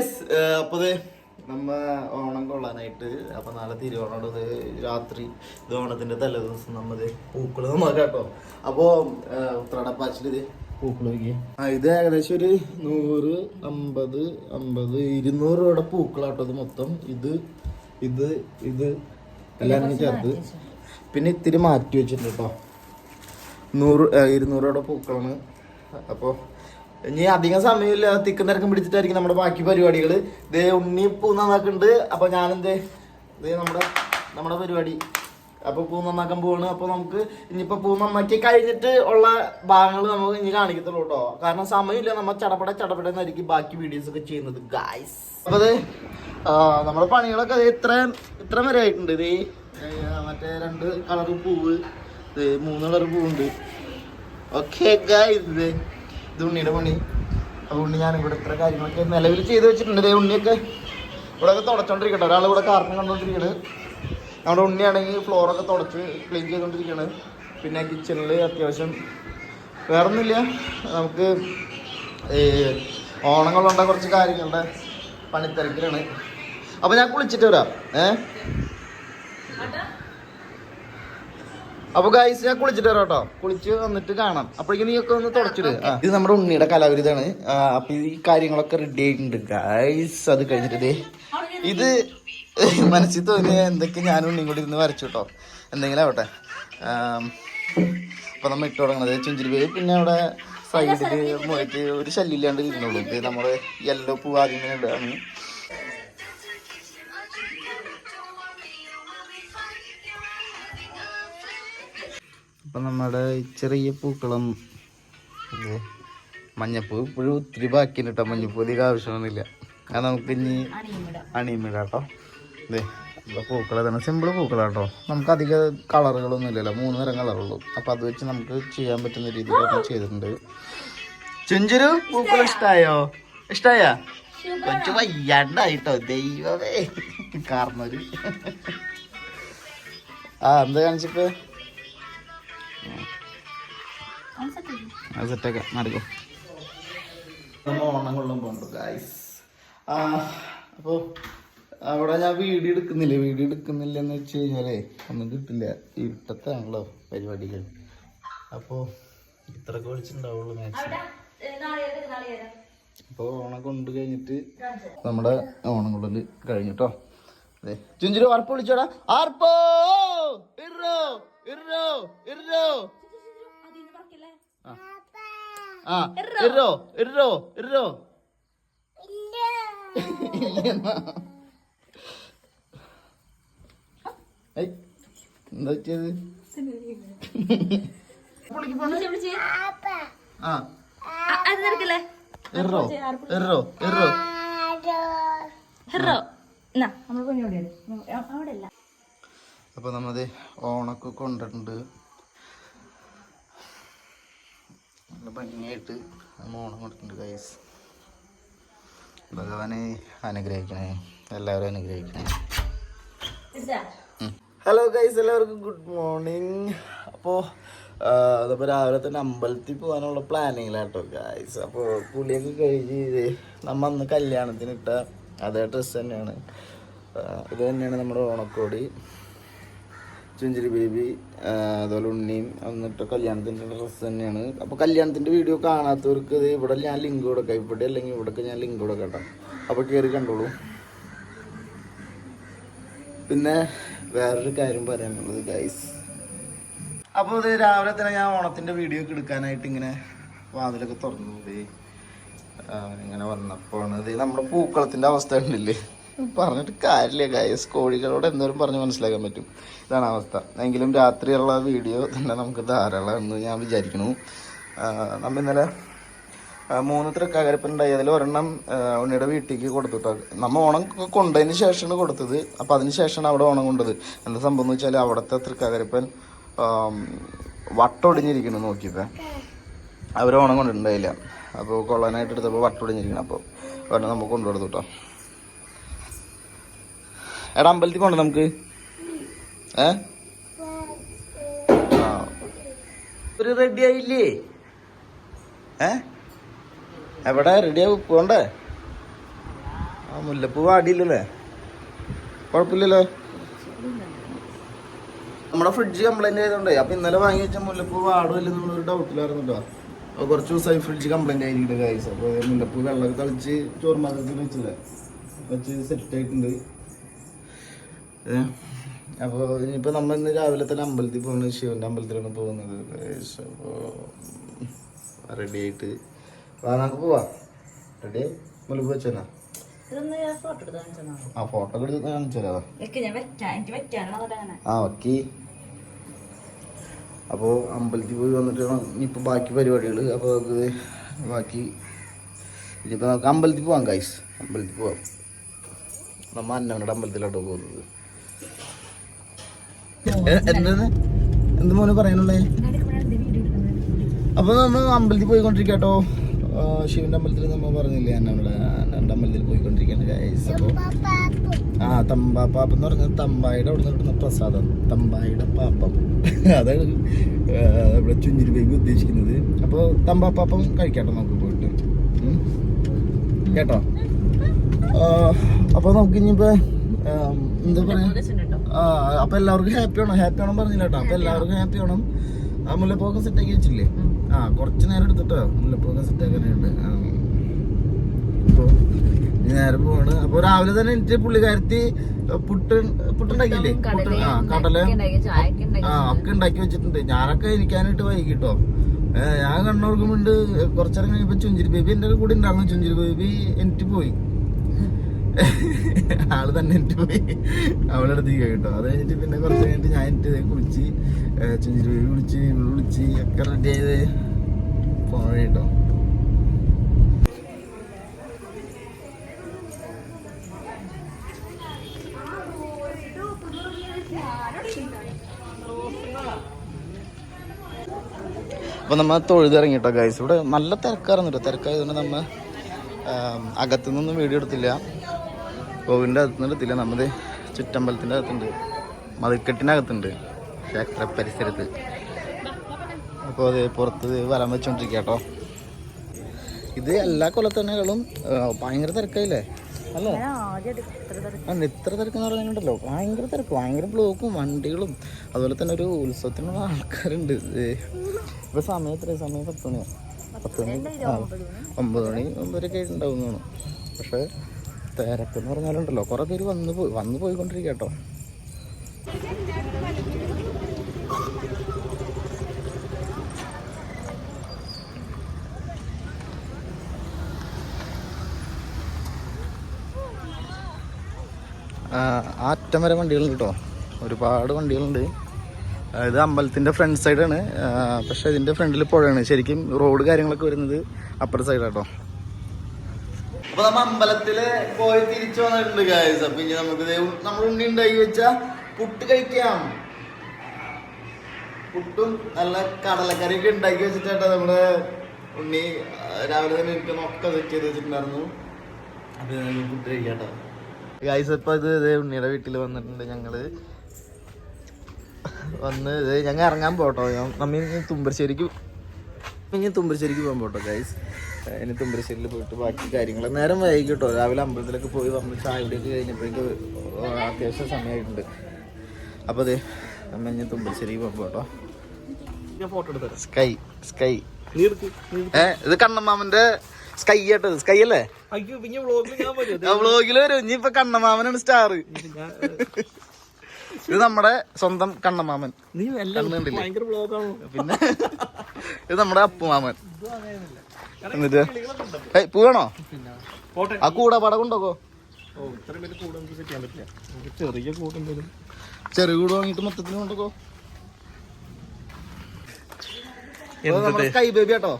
Guys അപ്പൊ ദേ നമ്മ ഓണം കൊള്ളാനായിട്ട് അപ്പൊ നാളെ തിരുവോണത് രാത്രി. ഇത് ഓണത്തിന്റെ തലേ ദിവസം നമ്മത് ദേ പൂക്കൾ നോക്കാം കേട്ടോ അപ്പോ ഉത്രാടപ്പാച്ചിൽ ഇത് പൂക്കൾ നോക്കി ആ ഇത് ഏകദേശം ഒരു നൂറ് അമ്പത് അമ്പത് ഇരുന്നൂറ് രൂപയുടെ പൂക്കളാട്ടോ ഇത് മൊത്തം. ഇത് ഇത് ഇത് എല്ലാം ചേർത്ത്. പിന്നെ ഇത്തിരി മാറ്റി വെച്ചിട്ടുണ്ട് കേട്ടോ നൂറ് ഇരുന്നൂറ് രൂപയുടെ പൂക്കളാണ്. അപ്പോൾ ഇനി അധികം സമയമില്ല. തിക്കും തിരക്കും പിടിച്ചിട്ടായിരിക്കും നമ്മുടെ ബാക്കി പരിപാടികൾ ദേ ഉണ്ണി പൂ നന്നാക്കുന്നുണ്ട്. അപ്പോൾ ഞാനെന്തേ ദേ നമ്മുടെ നമ്മുടെ പരിപാടി. അപ്പോൾ പൂ നന്നാക്കാൻ പോവാണ്. അപ്പോൾ നമുക്ക് ഇനിയിപ്പോൾ പൂ നന്നാക്കി കഴിഞ്ഞിട്ട് ഉള്ള ഭാഗങ്ങൾ നമുക്ക് ഇനി കാണിക്കത്തുള്ളൂ കേട്ടോ കാരണം സമയമില്ല. നമ്മൾ ചടപട ചടപട എന്നായിരിക്കും ബാക്കി വീഡിയോസ് ഒക്കെ ചെയ്യുന്നത് ഗായ്സ് അപ്പോൾ അത് നമ്മുടെ പണികളൊക്കെ ഇത്രയും ഇത്ര വരെ ആയിട്ടുണ്ട്. ഏ, മറ്റേ രണ്ട് കളർ പൂവ് മൂന്ന് കളർ പൂവുണ്ട്. ഓക്കെ ഗായ്സ് ഇത് ഉണ്ണിയുടെ പണി. അതുകൊണ്ട് ഞാൻ ഇവിടെ ഇത്ര കാര്യങ്ങളൊക്കെ നിലവിൽ ചെയ്ത് വെച്ചിട്ടുണ്ട്. ഇതേ ഉണ്ണിയൊക്കെ ഇവിടെ ഒക്കെ തുടച്ചോണ്ടിരിക്കട്ടെ. ഒരാൾ ഇവിടെ കാർട്ടൺ കണ്ടോണ്ടിരിക്കണ്. നമ്മുടെ ഉണ്ണിയാണെങ്കിൽ ഫ്ലോറൊക്കെ തുടച്ച് ക്ലീൻ ചെയ്തുകൊണ്ടിരിക്കുകയാണ് പിന്നെ കിച്ചണിൽ അത്യാവശ്യം വേറൊന്നുമില്ല. നമുക്ക് ഈ ഓണങ്ങളുണ്ട കുറച്ച് കാര്യങ്ങളുടെ പണിത്തിരക്കിലാണ്. അപ്പോൾ ഞാൻ കുളിച്ചിട്ട് വരാം. ഏഹ് അപ്പൊ ഗൈസ് ഞാൻ കുളിച്ചിട്ട് വരാം കേട്ടോ കുളിച്ച് വന്നിട്ട് കാണാം. അപ്പോഴേക്കും നീ ഒക്കെ ഒന്ന് തുടച്ചിട്ട് ഇത് നമ്മുടെ ഉണ്ണിയുടെ കലാവിരുതാണ് അപ്പൊ ഈ കാര്യങ്ങളൊക്കെ റെഡി ആയിട്ടുണ്ട് ഗൈസ് അത് കഴിഞ്ഞിട്ട് ദേ ഇത് മനസ്സിൽ തോന്നിയ എന്തൊക്കെ ഞാൻ ഉണ്ണിയും കൂടി ഇരുന്ന് വരച്ചു കേട്ടോ. എന്തെങ്കിലും ആവട്ടെ. അപ്പൊ നമ്മൾ ഇട്ട് തുടങ്ങണത് ചുഞ്ചിരി പേര്. പിന്നെ അവിടെ സൈഡിൽ മുഴക്ക് ഒരു ശല്യമില്ലാണ്ട് ഇരുന്നുള്ളൂ ഇത് നമ്മുടെ യെല്ലോ പൂ ആദ്യം തന്നെ ഇടുകയാണ് അപ്പൊ നമ്മുടെ ചെറിയ പൂക്കളം മഞ്ഞപ്പൂ ഇപ്പോഴും ഒത്തിരി ബാക്കിയുണ്ട് കേട്ടോ. മഞ്ഞപ്പൂ അധികം ആവശ്യമൊന്നുമില്ല. അത് നമുക്ക് ഇനി അണിയുമില്ല കേട്ടോ ഇതേ ഇപ്പൊ പൂക്കൾ തന്നെ സിമ്പിൾ പൂക്കളാട്ടോ. നമുക്ക് അധികം കളറുകളൊന്നും ഇല്ലല്ലോ. മൂന്ന് തരം കളറുള്ളൂ. അപ്പൊ അത് വെച്ച് നമുക്ക് ചെയ്യാൻ പറ്റുന്ന രീതിയിൽ ചെയ്തിട്ടുണ്ട്. ചുഞ്ചുരു പൂക്കൾ ഇഷ്ടായോ? ഇഷ്ടായ? കൊച്ചു വയ്യാണ്ടായിട്ടോ. ദൈവമേ. കാർന്നൊരു. ആ എന്താ കാണിച്ചിപ്പോ സെറ്റൊക്കെ നടക്കും നമ്മൾ ഓണം കൊള്ളും പോണ്ട് ഗായ്സ് ആ അപ്പോൾ അവിടെ ഞാൻ വീഡിയോ എടുക്കുന്നില്ല? വീഡിയോ എടുക്കുന്നില്ല എന്ന് വെച്ച് കഴിഞ്ഞാലേ ഒന്നും കിട്ടില്ല. ഇരുട്ടത്താണല്ലോ പരിപാടികൾ. അപ്പോൾ ഇത്രയൊക്കെ വിളിച്ചിട്ടുണ്ടാവുള്ളൂ മാക്സിമം. അപ്പോൾ ഓണം കൊണ്ട് കഴിഞ്ഞിട്ട് നമ്മുടെ ഓണം കൊള്ളൽ കഴിഞ്ഞിട്ടോ അതെ ചുഞ്ചിരി ആർപ്പ് വിളിച്ചോടാ. ആർപ്പോ? ഇറോ ഇറോ ഇറോ. ആ. ഇറോ. ഇറോ ഇറോ എന്താ നമ്മൾ പണി അവിടെ അല്ല അപ്പൊ നമ്മത് ഓണൊക്കെ കൊണ്ടിട്ടുണ്ട്. നല്ല ഭംഗിയായിട്ട് ഓണം കൊണ്ടിട്ടുണ്ട് ഗൈസ് ഭഗവാനെ അനുഗ്രഹിക്കണേ എല്ലാവരും അനുഗ്രഹിക്കണേ. ഹലോ ഗൈസ് എല്ലാവർക്കും ഗുഡ് മോർണിംഗ് അപ്പോൾ അതപ്പോൾ രാവിലെ തന്നെ അമ്പലത്തിൽ പോകാനുള്ള പ്ലാനിങ്ങിലാട്ടോ ഗൈസ് അപ്പോൾ പുളിയൊക്കെ കഴിഞ്ഞ് ഇത് നമ്മ അന്ന് കല്യാണത്തിന് ഇട്ട അതേ ഡ്രസ്സ് തന്നെയാണ്. ഇത് തന്നെയാണ് നമ്മുടെ ഓണക്കോടി. ചുഞ്ചിരി ബേബി അതുപോലെ ഉണ്ണിയും എന്നിട്ട് കല്യാണത്തിന്റെ ഡ്രസ്സ് തന്നെയാണ്. അപ്പോൾ കല്യാണത്തിന്റെ വീഡിയോ കാണാത്തവർക്ക് ഇത് ഇവിടെ ഞാൻ ലിങ്ക് കൊടുക്കാം. ഇവിടെ അല്ലെങ്കിൽ ഇവിടെയൊക്കെ ഞാൻ ലിങ്ക് കൊടുക്കട്ടെ കേട്ടോ. അപ്പോൾ കയറി കണ്ടോളൂ. പിന്നെ വേറൊരു കാര്യം പറയാനുള്ളത് ഗൈസ് അപ്പോൾ ഇത് രാവിലെ തന്നെ ഞാൻ ഓണത്തിന്റെ വീഡിയോ ഒക്കെ എടുക്കാനായിട്ട് ഇങ്ങനെ വാതിലൊക്കെ തുറന്നു. ഇങ്ങനെ വന്നപ്പോൾ ഇത് നമ്മുടെ പൂക്കളത്തിന്റെ അവസ്ഥ ഉണ്ടല്ലേ പറഞ്ഞിട്ട് കാര്യമില്ല ഗൈസ് കോഴികളോട് എന്തോരം പറഞ്ഞ് മനസ്സിലാക്കാൻ പറ്റും. ഇതാണ് അവസ്ഥ. എങ്കിലും രാത്രിയുള്ള വീഡിയോ തന്നെ നമുക്ക് ധാരാളം എന്ന് ഞാൻ വിചാരിക്കുന്നു. നമ്മൾ നമ്മ ഇന്നലെ മൂന്ന് തൃക്കാകരപ്പനുണ്ടായി അതിൽ ഒരെണ്ണം ഉണ്ണിയുടെ വീട്ടിലേക്ക് കൊടുത്തിട്ടോ നമ്മ ഓണം കൊണ്ടതിന് ശേഷമാണ് കൊടുത്തത്. അപ്പോൾ അതിന് ശേഷമാണ് അവിടെ ഓണം കൊണ്ടത്. എന്താ സംഭവം എന്ന് വെച്ചാൽ അവിടുത്തെ തൃക്കാകരപ്പൻ വട്ടൊടിഞ്ഞിരിക്കുന്നു നോക്കിയപ്പോൾ അവർ ഓണം കൊണ്ടിട്ടുണ്ടായില്ല അപ്പോൾ കൊള്ളാനായിട്ട് എടുത്തപ്പോൾ വട്ടൊടിഞ്ഞിരിക്കണം അപ്പോൾ ഒരെണ്ണം നമുക്ക് കൊണ്ടുകൊടുത്തു കേട്ടോ എടാ അമ്പലത്തിൽ പോണ്ട നമുക്ക്? ഏ? ഒരു റെഡി ആയില്ലേ? ഏ? എവിടെ? റെഡി ആവും? പോണ്ടേ? ആ മുല്ലപ്പൂ വാടിയില്ലല്ലേ? കുഴപ്പമില്ലല്ലോ. നമ്മുടെ ഫ്രിഡ്ജ് കംപ്ലൈന്റ് ചെയ്തോണ്ടേ. അപ്പൊ ഇന്നലെ വാങ്ങി വെച്ച മുല്ലപ്പൂ വാടുമല്ലെന്നുള്ളൊരു ഡൗട്ടിലായിരുന്നു കേട്ടോ അപ്പൊ കുറച്ച് ദിവസമായി ഫ്രിഡ്ജ് കംപ്ലൈന്റ് ആയിരിക്കും കാര്യം അപ്പൊ മുല്ലപ്പൂ വെള്ളമൊക്കെ തളിച്ച് ചോറ് പാത്രത്തിൽ വെച്ചില്ലേ? വെച്ച് സെറ്റ് ആയിട്ടുണ്ട്. ഏ, അപ്പൊ ഇനിയിപ്പോ നമ്മ ഇന്ന് രാവിലെ തന്നെ അമ്പലത്തിൽ പോകുന്നത് ശിവന്റെ അമ്പലത്തിലാണ് പോകുന്നത്. അപ്പോൾ അപ്പൊ റെഡി ആയിട്ട് വാ നമുക്ക് പോവാ. റെഡി മുലപ്പ് വെച്ചാ ആ ഫോട്ടോ ഒക്കെ എടുത്ത് കാണിച്ചു തരാം എനിക്ക് ഞാൻ വെക്കാൻ എനിക്ക് വെക്കാനാണ് അതൊക്കെ അങ്ങനെ. ആ ഓക്കെ അപ്പോൾ അമ്പലത്തിൽ പോയി വന്നിട്ട് ഇനിയിപ്പോൾ ബാക്കി പരിപാടികൾ അപ്പോൾ നമുക്ക് ബാക്കി ഇനിയിപ്പോൾ നമുക്ക് അമ്പലത്തിൽ പോവാം ഗൈസ് അമ്പലത്തിൽ പോവാം. നമ്മ അന്നമ്മയുടെ അമ്പലത്തിലോട്ട് പോകുന്നത്. എന്താണ് എന്ത് മോനെ പറയാനുള്ളേ? അപ്പൊ നമ്മൾ അമ്പലത്തിൽ പോയിക്കൊണ്ടിരിക്കട്ടോ. ശിവന്റെ അമ്പലത്തിൽ നമ്മൾ പറഞ്ഞില്ലേ? നമ്മുടെ എന്റെ അമ്പലത്തിൽ പോയിക്കൊണ്ടിരിക്കുകയാണ് ഗൈസ് അപ്പോൾ ആ എന്ന് പറഞ്ഞാൽ തമ്പായുടെ അവിടെ നിന്ന് കിട്ടുന്ന പ്രസാദം. തമ്പായുടെ പാപ്പം. അതാണ് ആ, ഇവിടെ ചുഞ്ചിരി ബേബി ഉദ്ദേശിക്കുന്നത്. അപ്പോൾ തമ്പാ പാപ്പം കഴിക്കാട്ടോ നമുക്ക് പോയിട്ട്. കേട്ടോ? അപ്പോൾ നമുക്ക് ഇനിയിപ്പോൾ എന്താ പറയാ? ആ അപ്പോൾ എല്ലാവർക്കും ഹാപ്പി ആണോ ഹാപ്പി ആണോ പറഞ്ഞില്ല കേട്ടോ. അപ്പൊ എല്ലാവർക്കും ഹാപ്പി ആണോ ആ മുല്ലപ്പോക്കം സെറ്റ് ആക്കി വെച്ചില്ലേ? ആ കുറച്ച് നേരം എടുത്തിട്ടോ. മുല്ലപ്പൊക്കെ സെറ്റ് ആക്കാനായിട്ട്. നേരെ പോവാണ്. അപ്പൊ രാവിലെ തന്നെ എനിക്ക് പുള്ളിക്കാരത്തി പുട്ട് പുട്ടുണ്ടാക്കിയില്ലേ? പുട്ട് ആ കടല. ആ ഒക്കെ ഉണ്ടാക്കി വെച്ചിട്ടുണ്ട്. ഞാനൊക്കെ ഇരിക്കാനായിട്ട് വൈകിട്ടോ. ഞാൻ കണ്ണോർക്കുമ്പോണ്ട് കുറച്ചേരം കഴിഞ്ഞപ്പോ ചുഞ്ചിരി ബേബി എന്റെ കൂടെ ഉണ്ടായിരുന്നു. ചുഞ്ചിരി ബേബി എനിക്ക് പോയി. ആൾ തന്നെ എന്റെ പോയി. അവളുടെ അടുത്തേക്ക് കേട്ടോ. അത് കഴിഞ്ഞിട്ട് പിന്നെ കുറച്ച് കഴിഞ്ഞിട്ട് ഞാൻ എന്റെ കുളിച്ച് ചുഞ്ചിരി കുളിച്ച് ഇവൾ കുളിച്ച് ഒക്കെ റെഡി ആയത് പോണ കേട്ടോ. അപ്പോൾ നമ്മൾ തൊഴുതിറങ്ങി കേട്ടോ ഗൈസ് ഇവിടെ നല്ല കേട്ടോ. തിരക്കായതുകൊണ്ട് നമ്മ ആം, അകത്തുനിന്നൊന്നും വീഡിയോ എടുത്തില്ല. കോവിന്റെ അകത്തുനിന്ന് എടുത്തില്ല നമ്മുടെ ചുറ്റമ്പലത്തിന്റെ അകത്തുണ്ട്. മതിൽക്കെട്ടിനകത്തുണ്ട്. ക്ഷേത്ര പരിസരത്ത്. അപ്പോൾ അത് പുറത്ത് വരാൻ വെച്ചുകൊണ്ടിരിക്കുക കേട്ടോ ഇത് എല്ലാ കൊല്ലത്തന്നെകളും ഭയങ്കര തിരക്കായില്ലേ? അല്ലേ? അന്ന് ഇത്ര തിരക്ക്. ആ ഇത്ര തിരക്കെന്ന് പറയുന്നുണ്ടല്ലോ ഭയങ്കര തിരക്ക്. ഭയങ്കര ബ്ലോക്കും വണ്ടികളും. അതുപോലെ തന്നെ ഒരു ഉത്സവത്തിനുള്ള ആൾക്കാരുണ്ട്. ഇപ്പൊ സമയം എത്ര സമയം പത്ത് മണിയോ പത്ത് മണി ആ ഒമ്പത് മണി ഒമ്പതരൊക്കെ ഉണ്ടാവുന്നതാണ് പക്ഷെ തിരക്കെന്ന് പറഞ്ഞാലുണ്ടല്ലോ. കുറേ പേര് വന്ന് പോയി വന്ന് പോയിക്കൊണ്ടിരിക്കുക കേട്ടോ. ആ, അറ്റം വരെ വണ്ടികളുണ്ട് കേട്ടോ. ഒരുപാട് വണ്ടികളുണ്ട്. ഇത് അമ്പലത്തിന്റെ ഫ്രണ്ട് സൈഡാണ് പക്ഷേ ഇതിന്റെ ഫ്രണ്ടിൽ പുഴയാണ്. ശരിക്കും റോഡ് കാര്യങ്ങളൊക്കെ വരുന്നത് അപ്പുറത്തെ സൈഡാട്ടോ അപ്പൊ നമ്മ അമ്പലത്തിൽ പോയി തിരിച്ചു വന്നിട്ടുണ്ട് ഗായസ് അപ്പൊ ഇനി നമുക്ക് നമ്മൾ ഉണ്ണി ഉണ്ടാക്കി വെച്ച പുട്ട് കഴിക്കാം. പുട്ടും നല്ല കടലക്കറിയൊക്കെ ഉണ്ടാക്കി വെച്ചിട്ടാണ് നമ്മുടെ ഉണ്ണി രാവിലെ തന്നെ എനിക്ക് ഒക്കെ സെറ്റ് ചെയ്ത് വെച്ചിട്ടുണ്ടായിരുന്നു. അപ്പൊ പുട്ട് കഴിക്കാട്ടോ. ഗായ്സ് ഇപ്പൊ ഇത് ഇതേ ഉണ്ണിയുടെ വീട്ടിൽ വന്നിട്ടുണ്ട് ഞങ്ങൾ. വന്ന് ഇത് ഞങ്ങൾ ഇറങ്ങാൻ പോട്ടോ നമ്മ തുമ്പശ്ശേരിക്ക് ഇനി തുമ്പശ്ശേരിക്ക് പോകാൻ പോട്ടോ ഗൈസ് ഇനി തുമ്പരശ്ശേരിയിൽ പോയിട്ട് ബാക്കി കാര്യങ്ങൾ നേരം വൈകി കേട്ടോ രാവിലെ അമ്പലത്തിലൊക്കെ പോയി വന്ന് ചായ കുടിയൊക്കെ കഴിഞ്ഞപ്പോഴേക്ക് അത്യാവശ്യം സമയമായിട്ടുണ്ട്. അപ്പോൾ അതെ നമ്മൾ ഇനി തുമ്പരശ്ശേരി പോകുമ്പോൾ കേട്ടോ സ്കൈ സ്കൈ. ഏ ഇത് കണ്ണമാമന്റെ സ്കൈ ആട്ടത് സ്കൈ അല്ലേ? വ്ളോഗിൽ വരും. ഇനി ഇപ്പൊ കണ്ണമാമനാണ് സ്റ്റാർ ഇത് നമ്മുടെ സ്വന്തം കണ്ണമാമൻ. വ്ളോഗാണോ പിന്നെ ഇത് നമ്മുടെ അപ്പുമാമൻ. എന്നിട്ട്? ഏയ് പോവാണോ ആ കൂടെ പടകുണ്ടോക്കോ? ചെറിയ കൂടെ എന്തെങ്കിലും ചെറിയ കൂട് വാങ്ങിട്ട് മൊത്തത്തിൽ കൊണ്ടോക്കോ. സ്കൈ ബേബി കേട്ടോ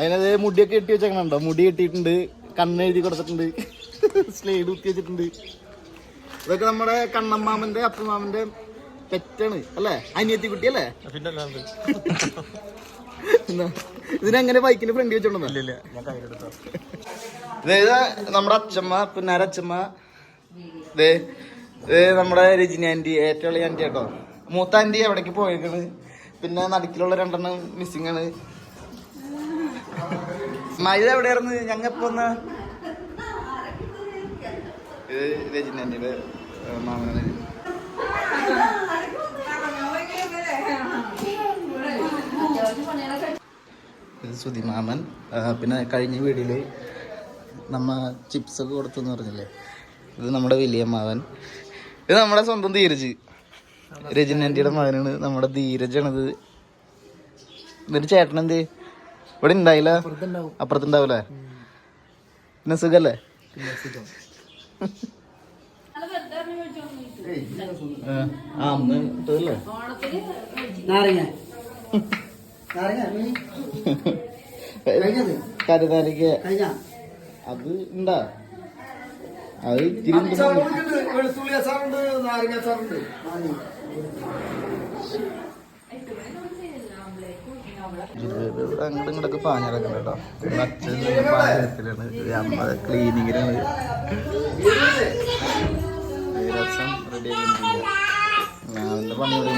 അതിനത് മുടിയൊക്കെ കെട്ടി വെച്ചേക്കണുണ്ടോ? മുടി കെട്ടിയിട്ടുണ്ട് കണ്ണ് എഴുതി കൊടുത്തിട്ടുണ്ട് സ്ലൈഡ് കുത്തി വെച്ചിട്ടുണ്ട്. ഇതൊക്കെ നമ്മുടെ കണ്ണമ്മാമന്റെ അപ്പമാമന്റെ പെറ്റാണ് അല്ലേ? അനിയത്തി കുട്ടി അല്ലേ ഇതിനെങ്ങനെ ബൈക്കിന് ഫ്രണ്ട് വെച്ചോണ്ടെന്നാ? ഇല്ല ഞാൻ കയ്യിലെടുത്തോ ഇത് നമ്മുടെ അച്ഛമ്മ പിന്നാര അച്ഛമ്മ. ദേ ഇത് നമ്മുടെ രജനി ആന്റി ഏറ്റവും ആന്റി കേട്ടോ മൂത്ത ആന്റി എവിടേക്ക് പോയേക്കാണ്. പിന്നെ നടുക്കിലുള്ള രണ്ടെണ്ണം മിസ്സിംഗ് ആണ്. മഴ എവിടെയായിരുന്നു? ഞങ്ങ ഇപ്പൊ ഒന്ന് ഇത് മാമനാണ്. ഇത് സുതിമാമൻ പിന്നെ കഴിഞ്ഞ വീഡിയോയിൽ നമ്മ ചിപ്സ് ഒക്കെ കൊടുത്തെന്ന് പറഞ്ഞില്ലേ? ഇത് നമ്മുടെ വലിയ മാവൻ ഇത് നമ്മുടെ സ്വന്തം ധീരജ്. രജനന്റിയുടെ മകനാണ് നമ്മുടെ ധീരജാണിത്. എന്നിട്ട് ചേട്ടൻ എന്ത്? ഇവിടെ ഉണ്ടായില്ല അപ്പുറത്തുണ്ടാവൂലേ? പിന്നെ സുഖല്ലേ? ആ, അമ്മ നാരങ്ങ. കരുതാലിക്ക് അത് ഉണ്ടാ. അത്. വെളുത്തുള്ളി അച്ചാറുണ്ട് നാരങ്ങ അച്ചാറുണ്ട്. ഇവിടെ അങ്ങോട്ടും ഇങ്ങോട്ടൊക്കെ പാഞ്ഞിറക്കണം കേട്ടോ. അച്ഛൻ പാചകത്തിലാണ് അമ്മ ക്ലീനിങ്ങിലാണ് രസം റെഡി ആക്കിയിരിക്കുക ഞാൻ എന്റെ പണി ഇവിടെ?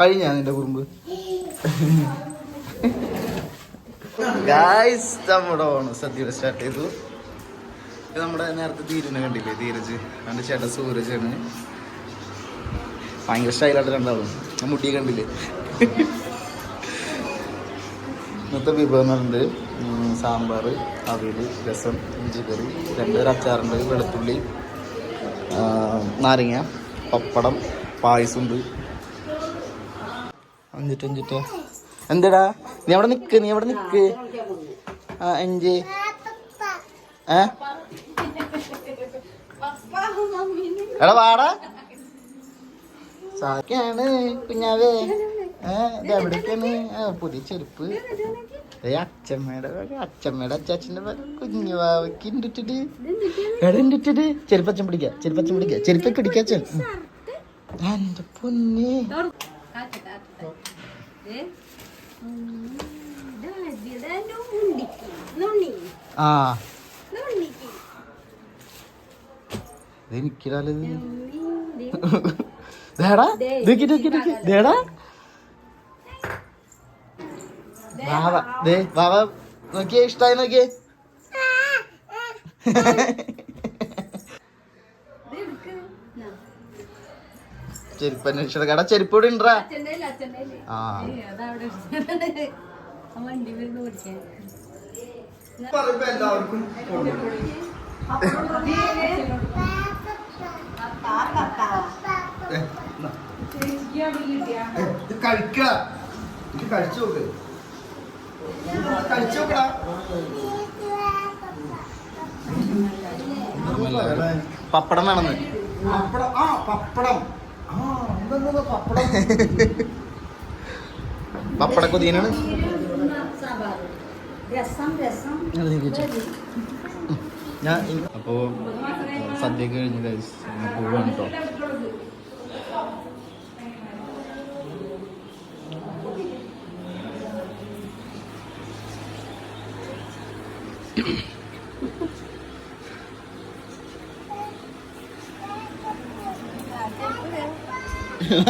കഴിഞ്ഞാ നിന്റെ കുറുമ്പ്? ഗായ്സ് നമ്മുടെ ഓണം സദ്യ സ്റ്റാർട്ട് ചെയ്തു. നമ്മുടെ നേരത്തെ ധീരനെ കണ്ടില്ലേ? ധീരജ്. അവന്റെ ചേട്ടൻ സൂരജാണ്. ഭയങ്കര സ്റ്റൈലായിട്ട് രണ്ടാളും. മുട്ടിയെ കണ്ടില്ലേ? ഇന്നത്തെ വിഭവം ഉണ്ട് സാമ്പാർ അവിയൽ രസം ഇഞ്ചിക്കറി രണ്ട് അച്ചാറുണ്ട് വെളുത്തുള്ളി നാരങ്ങ. പപ്പടം പായസമുണ്ട്. അഞ്ചിട്ട് അഞ്ചിട്ട് എന്തടാ? നീ അവിടെ നിക്ക് നീ അവിടെ നിക്ക്. ആ അഞ്ച് ഏ? എടാ വാടാ. സാക്കാണ് കുഞ്ഞാവേ. ഏ ഇത് എവിടേക്കാണ്? ആ പുതിയ ചെരുപ്പ്. അച്ഛമ്മയുടെ വക, അച്ഛമ്മയുടെ അച്ചാച്ചന്റെ വക കുഞ്ഞു വാവയ്ക്ക് ഇണ്ടിട്ടിട്ട് എടാ ഇണ്ടിട്ടിട്ട് ചെരുപ്പച്ചൻ പിടിക്ക ചെരുപ്പച്ചൻ പിടിക്ക. ചെരുപ്പൊക്കെ ഇടിക്കാച്ചൻ എന്റെ പൊന്നെ. ആ. ദേടാ ദേടാ. വാവ ദേ വാവ നോക്കിയേ ഇഷ്ടായി നോക്കിയേ. ചെരുപ്പ് അന്വേഷിച്ചത്. കട ചെരുപ്പ് ഇവിടെ ഉണ്ടാ ആ. പറയുമ്പോ എല്ലാവർക്കും ഇത് കഴിക്ക ഇത് കഴിച്ചു നോക്ക്. പപ്പടം വേണമെന്ന്. പപ്പടം ആ പപ്പടം. പപ്പടം. പപ്പട കൊതിയനാണ് രസം രസം. ഞാൻ അപ്പോ സദ്യ കഴിഞ്ഞ് പോവാണ് കേട്ടോ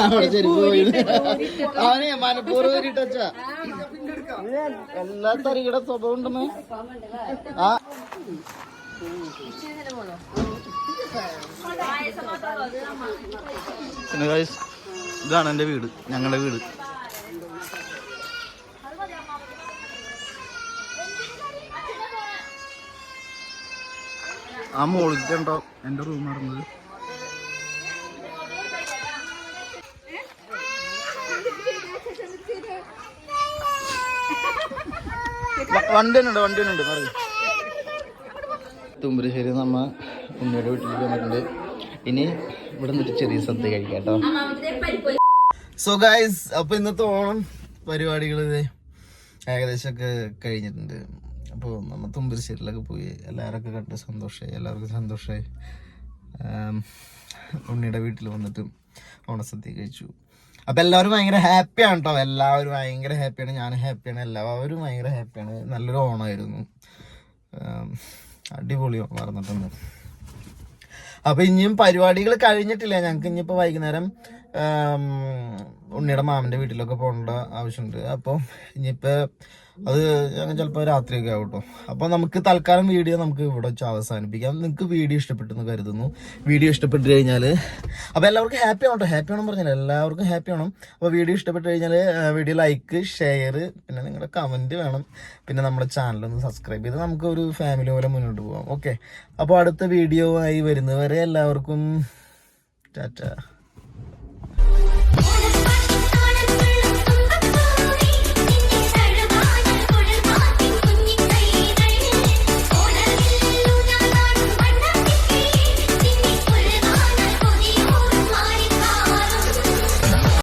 അവിടെ ചെരുപ്പ് അവനെ ഊരിട്ടച്ച എല്ലാ തരികിടെ സ്വഭാവം ഉണ്ടെന്ന്. ആ. പിന്നെ ഗൈസ് ഇതാണ് എന്റെ വീട് ഞങ്ങളുടെ വീട്. ആ മോളിക്കണ്ടോ എന്റെ റൂം നടന്നത്? വണ്ടി ഉണ്ട് വണ്ടി ഉണ്ട് പറയൂ. തുമ്പരശ്ശേരി നമ്മ ഉമ്മയുടെ വീട്ടിലേക്ക് വന്നിട്ടുണ്ട്. ഇനി ഇവിടെ നിന്നിട്ട് ചെറിയ സദ്യ കഴിക്കാം സോ ഗൈസ് അപ്പൊ ഇന്നത്തെ ഓണം പരിപാടികൾ ഏകദേശം ഒക്കെ കഴിഞ്ഞിട്ടുണ്ട്. അപ്പോൾ നമ്മ തുമ്പരശ്ശേരിയിലൊക്കെ പോയി എല്ലാവരൊക്കെ കണ്ട് സന്തോഷമായി എല്ലാവർക്കും സന്തോഷമായി ഉണ്ണിയുടെ വീട്ടിൽ വന്നിട്ട് ഓണസദ്യ കഴിച്ചു. അപ്പൊ എല്ലാവരും ഭയങ്കര ഹാപ്പിയാണ് കേട്ടോ എല്ലാവരും ഭയങ്കര ഹാപ്പിയാണ് ഞാൻ ഹാപ്പിയാണ് എല്ലാവരും ഭയങ്കര ഹാപ്പിയാണ് നല്ലൊരു ഓണമായിരുന്നു അടിപൊളി മറന്നിട്ടുണ്ട് അപ്പോൾ അപ്പൊ ഇനിയും പരിപാടികൾ കഴിഞ്ഞിട്ടില്ല. ഞങ്ങൾക്ക് ഇനിയിപ്പോ വൈകുന്നേരം ഉണ്ണിയുടെ മാമന്റെ വീട്ടിലൊക്കെ പോകേണ്ട ആവശ്യമുണ്ട് അപ്പോൾ ഇനിയിപ്പോൾ അത് ഞങ്ങൾ ചിലപ്പോൾ രാത്രിയൊക്കെ ആവും അപ്പോൾ നമുക്ക് തൽക്കാലം വീഡിയോ നമുക്ക് ഇവിടെ വെച്ച് അവസാനിപ്പിക്കാം. നിങ്ങൾക്ക് വീഡിയോ ഇഷ്ടപ്പെട്ടെന്ന് കരുതുന്നു. വീഡിയോ ഇഷ്ടപ്പെട്ട് കഴിഞ്ഞാൽ അപ്പോൾ എല്ലാവർക്കും ഹാപ്പി ആവട്ടോ ഹാപ്പി ആവണം പറഞ്ഞാൽ എല്ലാവർക്കും ഹാപ്പി ആവണം. അപ്പോൾ വീഡിയോ ഇഷ്ടപ്പെട്ട് കഴിഞ്ഞാൽ വീഡിയോ ലൈക്ക് ഷെയർ പിന്നെ നിങ്ങളുടെ കമന്റ് വേണം. പിന്നെ നമ്മുടെ ചാനലൊന്ന് സബ്സ്ക്രൈബ് ചെയ്ത് നമുക്ക് ഒരു ഫാമിലി പോലെ മുന്നോട്ട് പോകാം ഓക്കെ അപ്പോൾ അടുത്ത വീഡിയോ ആയി വരുന്നവരെ എല്ലാവർക്കും ടാറ്റ.